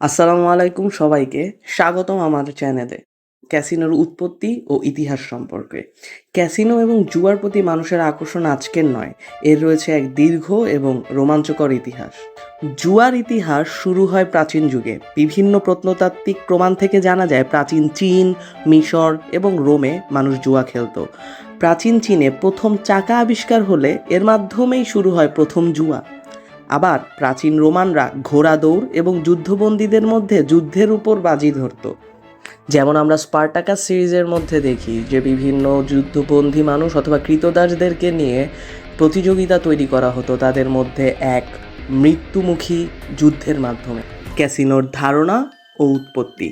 আসসালামু আলাইকুম সবাইকে। স্বাগতম আমার চ্যানেলে ক্যাসিনোর উৎপত্তি ও ইতিহাস সম্পর্কে। ক্যাসিনো এবং জুয়ার প্রতি মানুষের আকর্ষণ আজকের নয়, এর রয়েছে এক দীর্ঘ এবং রোমাঞ্চকর ইতিহাস। জুয়ার ইতিহাস শুরু হয় প্রাচীন যুগে। বিভিন্ন প্রত্নতাত্ত্বিক প্রমাণ থেকে জানা যায় প্রাচীন চীন, মিশর এবং রোমে মানুষ জুয়া খেলতো। প্রাচীন চীনে প্রথম চাকা আবিষ্কার হলে এর মাধ্যমেই শুরু হয় প্রথম জুয়া। আবার প্রাচীন রোমানরা ঘোড়া দৌড় এবং যুদ্ধবন্দীদের মধ্যে যুদ্ধের উপর বাজি ধরত। যেমন আমরা স্পার্টাকাস সিরিজের মধ্যে দেখি, যে বিভিন্ন যুদ্ধবন্দী মানুষ অথবা কৃতদাসদেরকে নিয়ে প্রতিযোগিতা তৈরি করা হতো, তাদের মধ্যে এক মৃত্যুমুখী যুদ্ধের মাধ্যমে। ক্যাসিনোর ধারণা ও উৎপত্তি।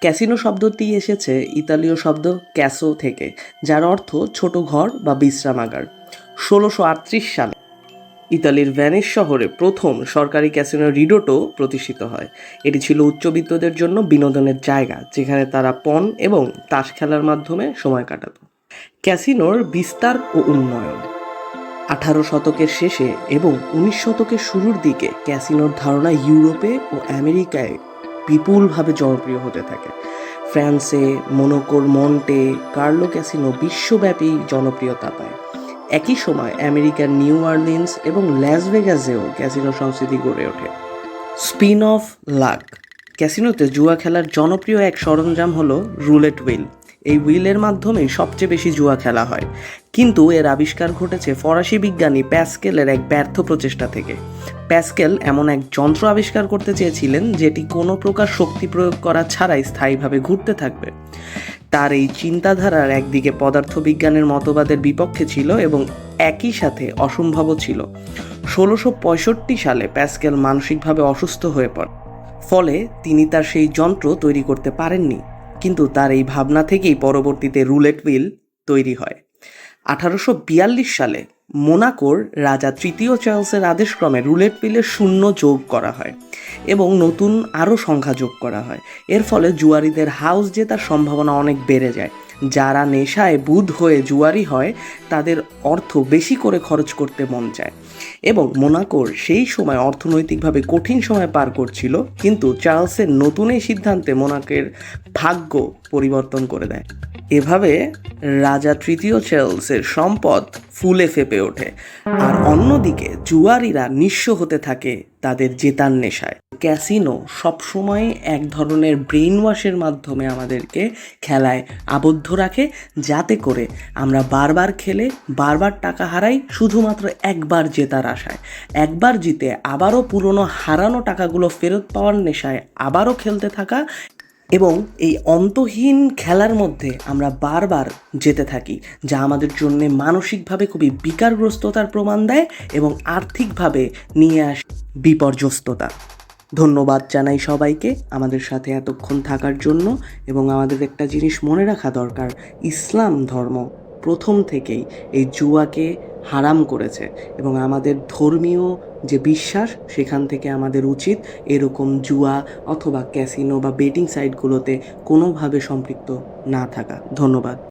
ক্যাসিনো শব্দটি এসেছে ইতালীয় শব্দ ক্যাসো থেকে, যার অর্থ ছোট ঘর বা বিশ্রামাগার। ষোলোশো সালে ইতালির ভ্যানিস শহরে প্রথম সরকারি ক্যাসিনো রিডোটো প্রতিষ্ঠিত হয়। এটি ছিল উচ্চবিত্তদের জন্য বিনোদনের জায়গা, যেখানে তারা পণ এবং তাস খেলার মাধ্যমে সময় কাটাত। ক্যাসিনোর বিস্তার ও উন্নয়ন। আঠারো শতকের শেষে এবং উনিশ শতকের শুরুর দিকে ক্যাসিনোর ধারণা ইউরোপে ও আমেরিকায় বিপুলভাবে জনপ্রিয় হতে থাকে। ফ্রান্সে, মোনোকোর মন্টে, কার্লো ক্যাসিনো বিশ্বব্যাপী জনপ্রিয়তা পায়। একই সময় আমেরিকার নিউ অর্লিন্স এবং ল্যাস ভেগাসেও ক্যাসিনো সংস্কৃতি গড়ে ওঠে। Spin of luck. ক্যাসিনোতে জুয়া খেলার জনপ্রিয় এক সরঞ্জাম হলো রুলেট হুইল। এই হুইলের মাধ্যমে সবচেয়ে বেশি জুয়া খেলা হয়। কিন্তু এর আবিষ্কার ঘটেছে ফরাসি বিজ্ঞানী প্যাসকেলের এক ব্যর্থ প্রচেষ্টা থেকে। প্যাসকেল এমন এক যন্ত্র আবিষ্কার করতে চেয়েছিলেন যেটি কোনো প্রকার শক্তি প্রয়োগ করা ছাড়াই স্থায়ীভাবে ঘুরতে থাকবে। তার এই চিন্তাধারার একদিকে পদার্থবিজ্ঞানের মতবাদের বিপক্ষে ছিল এবং একই সাথে অসম্ভবও ছিল। ষোলোশো পঁয়ষট্টি সালে প্যাসকেল মানসিকভাবে অসুস্থ হয়ে পড়ে। ফলে তিনি তার সেই যন্ত্র তৈরি করতে পারেননি। কিন্তু তার এই ভাবনা থেকেই পরবর্তীতে রুলেট হুইল তৈরি হয়। আঠারোশো বিয়াল্লিশ সালে মোনাকোর রাজা তৃতীয় চার্লসের আদেশক্রমে রুলেট পিলে শূন্য যোগ করা হয় এবং নতুন আরও সংখ্যা যোগ করা হয়। এর ফলে জুয়ারিদের হাউস জেতার সম্ভাবনা অনেক বেড়ে যায়। যারা নেশায় বুধ হয়ে জুয়ারি হয়, তাদের অর্থ বেশি করে খরচ করতে মন চায়। এবং মোনাকোর সেই সময় অর্থনৈতিকভাবে কঠিন সময় পার করছিল, কিন্তু চার্লসের নতুন এই সিদ্ধান্তে মোনাকের ভাগ্য পরিবর্তন করে দেয়। এভাবে রাজা তৃতীয় চার্লসের সম্পদ ফুলে ফেপে ওঠে। আর অন্যদিকে জুয়ারিরা নিঃস্ব হতে থাকে তাদের জেতার নেশায়। ক্যাসিনো সবসময় এক ধরনের ব্রেন ওয়াশের মাধ্যমে আমাদেরকে খেলায় আবদ্ধ রাখে, যাতে করে আমরা বারবার খেলে বারবার টাকা হারাই শুধুমাত্র একবার জেতার আশায়। একবার জিতে আবারও পুরনো হারানো টাকাগুলো ফেরত পাওয়ার নেশায় আবারও খেলতে থাকা এবং এই অন্তহীন খেলার মধ্যে আমরা বারবার যেতে থাকি, যা আমাদের জন্য মানসিকভাবে খুবই বিকারগ্রস্ততার প্রমাণ দেয় এবং আর্থিকভাবে নিয়ে আসে বিপর্যস্ততা। ধন্যবাদ জানাই সবাইকে আমাদের সাথে এতক্ষণ থাকার জন্য এবং আমাদের একটা জিনিস মনে রাখা দরকার, ইসলাম ধর্ম প্রথম থেকেই এই জুয়াকে হারাম করেছে এবং আমাদের ধর্মীয় যে বিশ্বাস সেখান থেকে আমাদের উচিত এরকম জুয়া অথবা ক্যাসিনো বা বেটিং সাইটগুলোতে কোনোভাবে সম্পৃক্ত না থাকা। ধন্যবাদ।